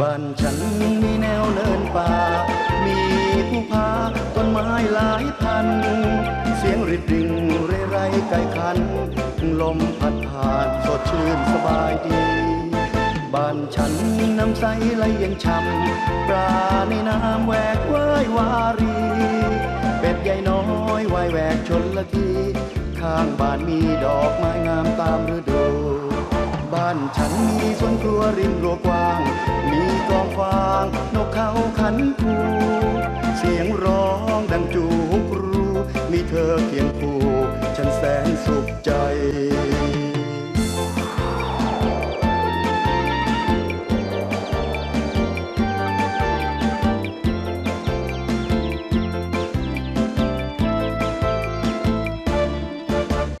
บ้านฉันมีแนวเนินป่า มีผู้พาต้นไม้หลายพัน เสียงริดริงเรไรไกลคัน ลมพัดผ่านสดชื่นสบายดี บ้านฉันน้ำใสไหลเย็นช่ำปลาในน้ำแวกว่าย วารี เป็ดใหญ่น้อยวายแวกชนละที ข้างบ้านมีดอกไม้งามตามฤดู บ้านฉันมีสวนครัวริมรั้วกว้าง้องดังจูกรู้มีเธอเคียงคู่